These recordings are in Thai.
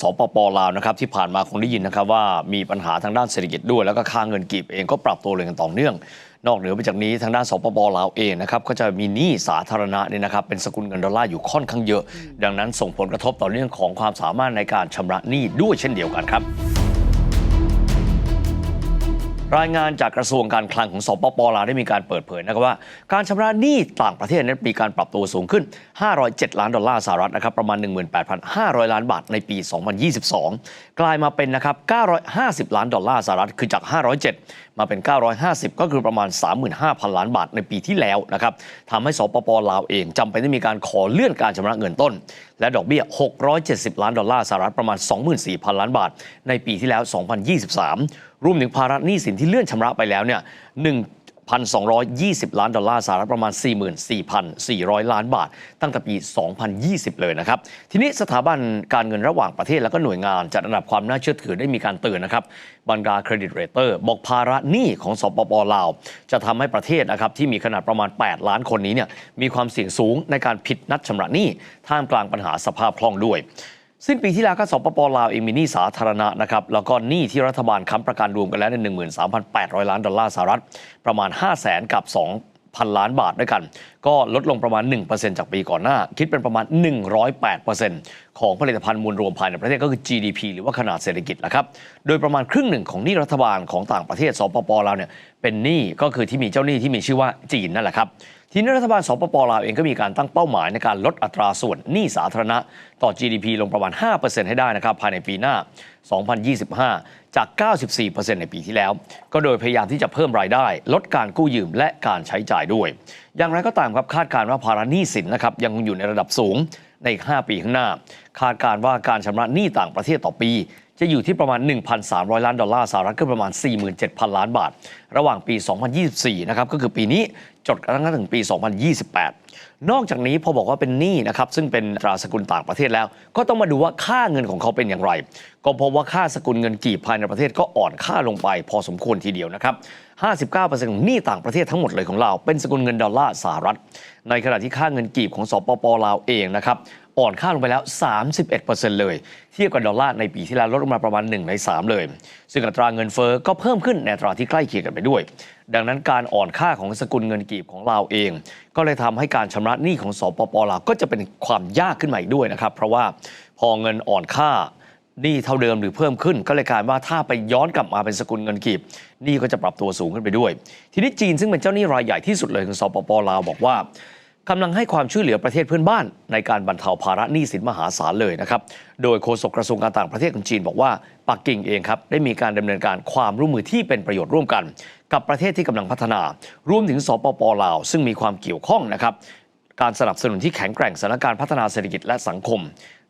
สปปลาวนะครับที่ผ่านมาคงได้ยินนะครับว่ามีปัญหาทางด้านเศรษฐกิจด้วย แล้วก็ค่าเงินกีบเองก็ปรับตัวเลงกันต่อเนื่อง นอกเหนือไปจากนี้ทางด้านสปปลาวเองนะครับก็จะมีหนี้สาธารณะเนี่ยนะครับเป็นสกุลเงินดอลลาร์อยู่ค่อนข้างเยอะ ดังนั้นส่งผลกระทบต่อเรื่องของความสามารถในการชำระหนี้ด้วยเช่นเดียวกันครับ รายงานจากกระทรวงการคลังของสปปลาวได้มีการเปิดเผยนะครับว่า การชำระหนี้ต่างประเทศนั้นมีการปรับตัวสูงขึ้น 507 ล้านดอลลาร์สหรัฐนะครับประมาณ 18,500 ล้านบาทในปี 2022 กลายมาเป็นนะครับ 950 ล้านดอลลาร์สหรัฐคือจาก 507 มาเป็น 950 ก็คือประมาณ 35,000 ล้านบาทในปีที่แล้วนะครับทำให้สปปลาวเองจำเป็นต้องมีการขอเลื่อนการชำระเงินต้น และดอกเบี้ย 670 ล้านดอลลาร์สหรัฐประมาณ 24,000 ล้านบาท ในปีที่แล้ว 2023 รวมถึงภาระหนี้สินที่เลื่อนชำระไปแล้วเนี่ย1,220 ล้านดอลลาร์สหรัฐประมาณ 44,400 ล้านบาท ตั้งแต่ปี 2020 เลยนะครับ ทีนี้สถาบันการเงินระหว่างประเทศและก็หน่วยงาน จัดอันดับความน่าเชื่อถือได้มีการเตือนนะครับบรรดาเครดิตเรเตอร์บอกภาระหนี้ของสปปลาว จะทำให้ประเทศนะครับที่มีขนาดประมาณ 8 ล้านคนนี้เนี่ยมีความเสี่ยงสูงในการผิดนัดชำระหนี้ท่ามกลางปัญหาสภาพคล่องด้วย สิ้นปีที่แล้วก็สปปลาวเองมีหนี้สาธารณะนะครับแล้วก็หนี้ที่รัฐบาลค้ำประกันรวมกันแล้วใน13,800 ล้านดอลลาร์สหรัฐ ประมาณ 5 0 0แสนกับ 2,000 ล้านบาทด้วยกัน ก็ลดลงประมาณ 1%จากปีก่อนหน้า คิดเป็นประมาณ 108%ของผลิตภัณฑ์มวลรวมภายในประเทศก็คือ GDP หรือว่าขนาดเศรษฐกิจนะครับ โดยประมาณครึ่งหนึ่งของหนี้รัฐบาลของต่างประเทศสปปลาวเนี่ยเป็นหนี้ก็คือที่มีเจ้าหนี้ที่มีชื่อว่าจีนนั่นแหละครับทีนี้รัฐบาลสปปลาวเองก็มีการตั้งเป้าหมายในการลดอัตราส่วนหนี้สาธารณะ ต่อ GDP ลงประมาณ 5%ให้ได้นะครับภายในปีหน้า 2025 จาก 94%ในปีที่แล้ว ก็โดยพยายามที่จะเพิ่มรายได้ ลดการกู้ยืมและการใช้จ่ายด้วย อย่างไรก็ตามครับคาดการณ์ว่าภาระหนี้สินนะครับยังคงอยู่ในระดับสูงในอีก5ปีข้างหน้า คาดการณ์ว่าการชำระหนี้ต่างประเทศต่อปี จะอยู่ที่ประมาณ 1,300 ล้านดอลลาร์สหรัฐก็ประมาณ 47,000 ล้านบาท ระหว่างปี 2024 นะครับก็คือปีนี้จดกระทั่งถึงปี 2028 นอกจากนี้พอบอกว่าเป็นหนี้นะครับซึ่งเป็นตราสกุลต่างประเทศแล้ว ก็ต้องมาดูว่าค่าเงินของเขาเป็นอย่างไร ก็พบว่าค่าสกุลเงินกีบภายในประเทศก็อ่อนค่าลงไปพอสมควรทีเดียวนะครับ 59%ของหนี้ต่างประเทศทั้งหมดเลยของเราเป็นสกุลเงินดอลลาร์สหรัฐ ในขณะที่ค่าเงินกีบของสปปลาวเองนะครับ อ่อนค่าลงไปแล้ว 31%เลย เทียบกับดอลลาร์ในปีที่แล้วลดลงมาประมาณ 1 ใน 3 เลย ซึ่งอัตราเงินเฟอ้อก็เพิ่มขึ้นในอัตราที่ใกล้เคียงกันไปด้วย ดังนั้นการอ่อนค่าของสกุลเงินกีบของลาวเอง ก็เลยทำให้การชำระหนี้ของสปปลาวก็จะเป็นความยากขึ้นมาอีกด้วยนะครับ เพราะว่าพอเงินอ่อนค่าหนี้เท่าเดิมหรือเพิ่มขึ้นก็เลยกลายว่าถ้าไปย้อนกลับมาเป็นสกุลเงินกีบหนี้ก็จะปรับตัวสูงขึ้นไปด้วย ทีนี้จีนซึ่งเป็นเจ้าหนี้รายใหญ่ที่สุดเลยของสปปลาวบอกว่า กำลังให้ความช่วยเหลือประเทศเพื่อนบ้าน ในการบรรเทาภาระหนี้สินมหาศาลเลยนะครับ โดยโฆษกกระทรวงการต่างประเทศของจีนบอกว่าปักกิ่งเองครับได้มีการดำเนินการความร่วมมือที่เป็นประโยชน์ร่วมกัน กับประเทศที่กำลังพัฒนา รวมถึงสปปลาว ซึ่งมีความเกี่ยวข้องนะครับ การสนับสนุนที่แข็งแกร่งสถานการณ์พัฒนาเศรษฐกิจและสังคม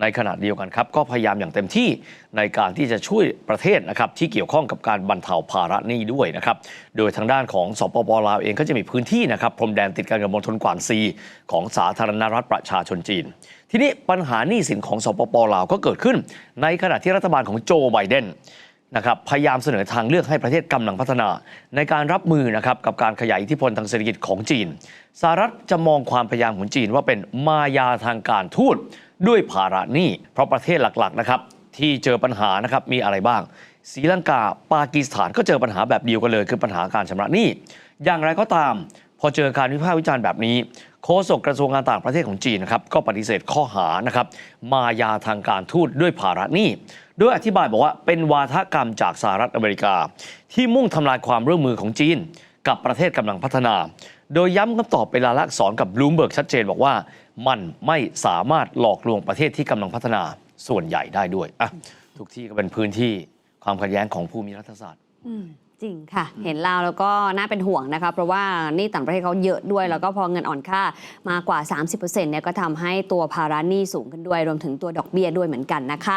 ในขณะเดียวกันครับ ก็พยายามอย่างเต็มที่ในการที่จะช่วยประเทศนะครับที่เกี่ยวข้องกับการบรรเทาภาระหนี้ด้วยนะครับโดยทางด้านของสปปลาวเองก็จะมีพื้นที่นะครับพรมแดนติดกันกับมณฑลกวางซี ของสาธารณรัฐประชาชนจีน ทีนี้ปัญหาหนี้สินของสปปลาวก็เกิดขึ้น ในขณะที่รัฐบาลของโจไบเดน นะครับพยายามเสนอทางเลือกให้ประเทศกำลังพัฒนา ในการรับมือนะครับกับการขยายอิทธิพลทางเศรษฐกิจของจีนสหรัฐจะมองความพยายามของจีนว่าเป็นมายาทางการทูตด้วยภาระหนี้เพราะประเทศหลักๆนะครับที่เจอปัญหานะครับมีอะไรบ้างศรีลังกาปากีสถานก็เจอปัญหาแบบเดียวกันเลย คือปัญหาการชำระหนี้อย่างไรก็ตาม พอเจอการวิพากษ์วิจารณ์แบบนี้โฆษกกระทรวงการต่างประเทศของจีนนะครับก็ปฏิเสธข้อหานะครับมายาทางการทูตด้วยภาระหนี้ ดยอธิบายบอกว่าเป็นวาทกรรมจากสหรัฐอเมริกา ที่มุ่งทำลายความร่วมมือของจีน กับประเทศกำลังพัฒนา โดยย้ำคำตอบเป็นลายลักษณ์อักษรกับบลูมเบิร์กชัดเจนบอกว่า มันไม่สามารถหลอกลวงประเทศที่กำลังพัฒนาส่วนใหญ่ได้ด้วยอะทุกที่ก็เป็นพื้นที่ความขัดแย้งของผู้มีรัฐศาสตร์ อืมจริงค่ะ เห็นลาวแล้วก็น่าเป็นห่วงนะคะ เพราะว่านี่ต่างประเทศเขาเยอะด้วย แล้วก็พอเงินอ่อนค่ามากว่า 30%เนี่ยก็ทำให้ตัวภาระหนี้สูงขึ้นด้วย รวมถึงตัวดอกเบี้ยด้วยเหมือนกันนะคะ